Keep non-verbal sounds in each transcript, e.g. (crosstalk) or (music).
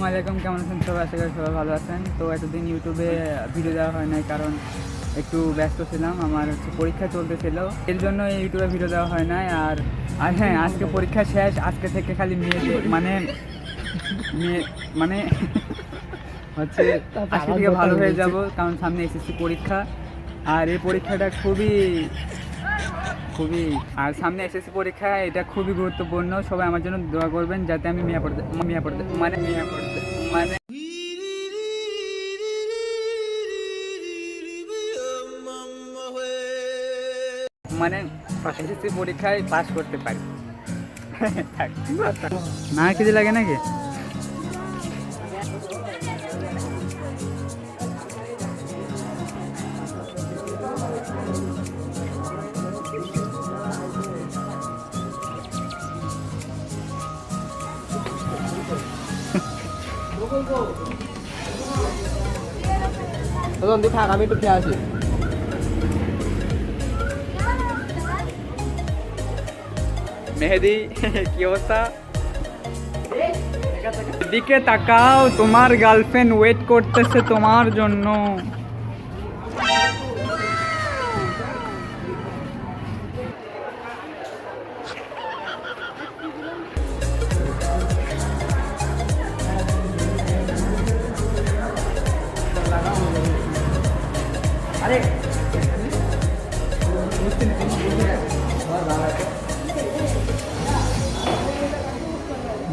সবাই? আশা করি সবাই ভালো আছেন। তো এতদিন ইউটিউবে ভিডিও দেওয়া হয় নাই কারণ একটু ব্যস্ত ছিলাম আমার হচ্ছে পরীক্ষা চলতেছিল। এর জন্য এই ইউটিউবে ভিডিও দেওয়া হয় নাই আর আর হ্যাঁ আজকে পরীক্ষা শেষ আজকে থেকে খালি মেয়ে মানে মেয়ে মানে হচ্ছে আজকে থেকে ভালো হয়ে যাব কারণ সামনে এসএসসি পরীক্ষা আর এই পরীক্ষাটা খুবই খুবই আর সামনে এসএসসি পরীক্ষা এটা খুবই গুরুত্বপূর্ণ। সবাই আমার জন্য দোয়া করবেন যাতে আমি মিয়া পড়তে মিয়া পড়তে মানে মিয়া পড়তে মানে মানে এসএসসি পরীক্ষায় পাস করতে পারি। (laughs) না কিছু লাগে নাকি? তখন তুই থাক, আমি একটু খেয়ে আসি। মেহেদি, (laughs) কি অবস্থা? দিকে তাকাও, তোমার গার্লফ্রেন্ড ওয়েট করতেছে তোমার জন্য।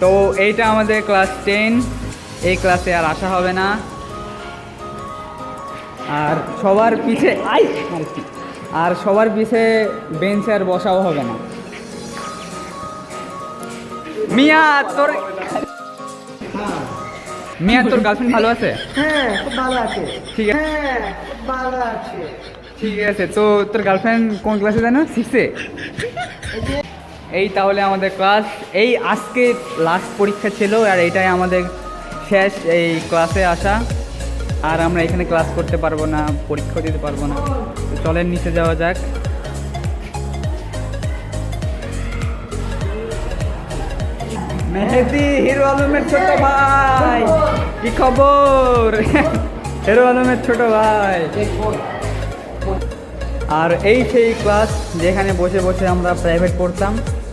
তো এইটা আমাদের ক্লাস টেন এই ক্লাসে আর আসা হবে না। আর সবার পিছে আর সবার পিছে বেঞ্চে আর বসাও হবে না। মিয়া তোর মিয়া তোর গার্লফ্রেন্ড ভালো আছে? হ্যাঁ খুব ভালো আছে। ঠিক আছে। হ্যাঁ ভালো আছে। ঠিক আছে তো তোর গার্লফ্রেন্ড কোন ক্লাসে জানো? সিক্সে এই তাহলে আমাদের ক্লাস এই আজকে লাস্ট পরীক্ষা ছিল আর এটাই আমাদের শেষ এই ক্লাসে আসা। আর আমরা এখানে ক্লাস করতে পারব না পরীক্ষা দিতে পারব না। চলেন নিচে যাওয়া যাক। মেহেদি হিরো আলমের ছোট ভাই। কি খবর? (laughs) হিরো আলমের ছোট ভাই। আর এই সেই ক্লাস যেখানে বসে বসে আমরা প্রাইভেট পড়তাম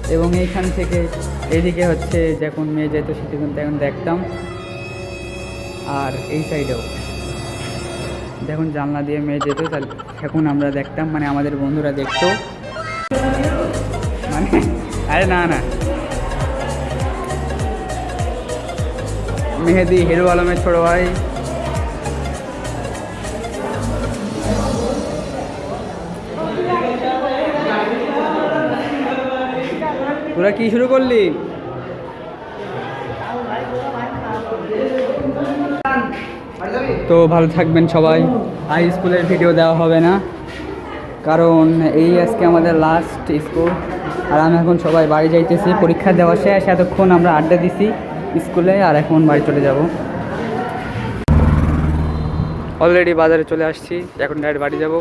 এবং এইখান থেকে এদিকে হচ্ছে যখন মেয়ে যেত সেটা কিন্তু এখন দেখতাম। আর এই সাইডেও যখন জানলা দিয়ে মেয়ে যেত, তাহলে এখন আমরা দেখতাম মানে আমাদের বন্ধুরা দেখতো। মানে আরে না না। মেহেদি হিরো আলমের ছোট ভাই। তোরা কি শুরু করলি? তো ভালো থাকবেন সবাই। হাই স্কুলের ভিডিও দেওয়া হবে না। কারণ এই আজকে আমাদের লাস্ট স্কুল আর আমি এখন সবাই বাড়ি যাইতেছি। পরীক্ষা দেওয়া শেষ। এতক্ষণ আমরা আড্ডা দিছি। স্কুলে আর এখন বাড়ি চলে যাব। অলরেডি বাজারে চলে আসছি, এখন ডাইরেক্ট বাড়ি যাব।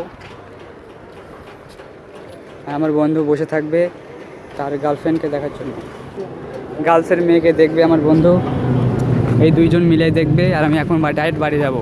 আমার বন্ধু বসে থাকবে তার গার্লফ্রেন্ডকে দেখার জন্য। গার্লসের মেয়েকে দেখবে আমার বন্ধু। এই দুইজন মিলে দেখবে আর আমি এখন ডাইরেক্ট বাড়ি যাব।